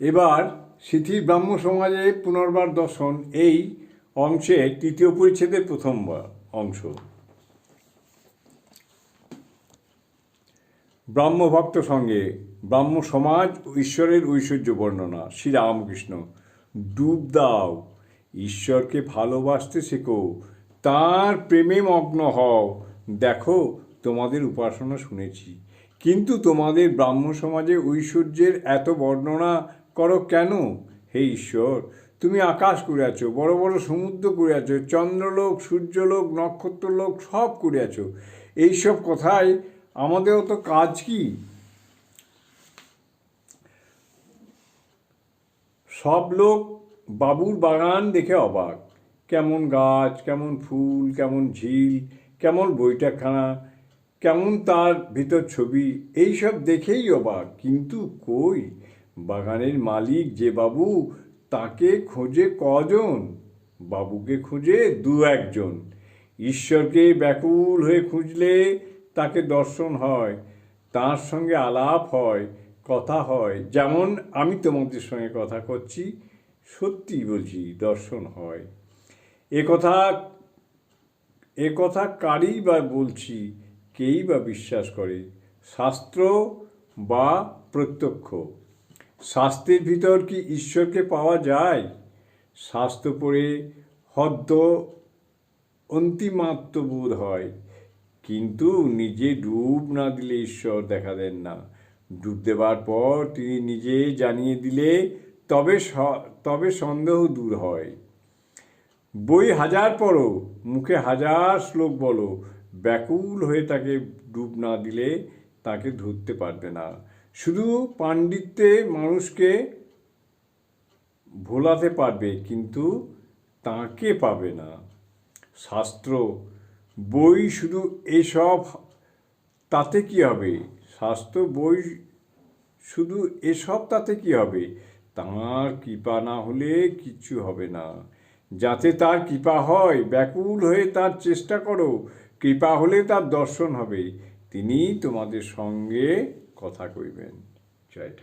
এবার সিথি ব্রাহ্ম সমাজে পুনর্বার দর্শন, এই অংশে তৃতীয় পরিচ্ছেদের প্রথম অংশ। ব্রাহ্মভক্ত সঙ্গে ব্রাহ্ম সমাজ ঈশ্বরের ঐশ্বর্য বর্ণনা, শ্রীরামকৃষ্ণ, ডুব দাও, ঈশ্বরকে ভালোবাসতে শেখো, তার প্রেমে মগ্ন হও। দেখো, তোমাদের উপাসনা শুনেছি, কিন্তু তোমাদের ব্রাহ্ম সমাজে ঐশ্বর্যের এত বর্ণনা করো কেন? হে ঈশ্বর, তুমি আকাশ করে আছো বড় বড় সমুদ্র করে আছো চন্দ্রলোক, সূর্যলোক, নক্ষত্রলোক সব করে আছো এইসব কথায় আমাদেরও তো কাজ কি? সব লোক বাবুর বাগান দেখে অবাক। কেমন গাছ, কেমন ফুল, কেমন ঝিল, কেমন বইটাখানা কেমন তার ভিতর ছবি, এইসব দেখেই অবাক। কিন্তু কই? বাগানের মালিক যে বাবু, তাকে খোঁজে কজন? বাবুকে খুঁজে দু একজন। ঈশ্বরকে ব্যাকুল হয়ে খুঁজলে তাকে দর্শন হয়, তার সঙ্গে আলাপ হয়, কথা হয়। যেমন আমি তোমাদের সঙ্গে কথা করছি, সত্যি বলছি দর্শন হয়। এ কথা এ কথা কারই বা বলছি, কেই বা বিশ্বাস করে? শাস্ত্র বা প্রত্যক্ষ? শাস্ত্রের ভিতর কি ঈশ্বরকে পাওয়া যায়? শাস্ত্র পড়ে হদ্দ অন্তিমাত্ম বোধ হয়। কিন্তু নিজে ডুব না দিলে ঈশ্বর দেখা দেন না। ডুব দেবার পর তিনি নিজে জানিয়ে দিলে তবে তবে সন্দেহ দূর হয়। বই হাজার পড়ো, মুখে হাজার শ্লোক বলো। ব্যাকুল হয়ে তাকে ডুব না দিলে তাকে ধরতে পারবে না। শুধু পাণ্ডিত্যে মানুষকে ভোলাতে পারবে, কিন্তু তাকে পাবে না। শাস্ত্র, বই শুধু এসব, তাতে কি হবে? শাস্ত্র, বই শুধু এসব, তাতে কি হবে? তাঁর কৃপা না হলে কিচ্ছু হবে না। যাতে তার কৃপা হয়, ব্যাকুল হয়ে তার চেষ্টা করো। কৃপা হলে তার দর্শন হবে। তিনি তোমাদের সঙ্গে কথা কইবেন জয়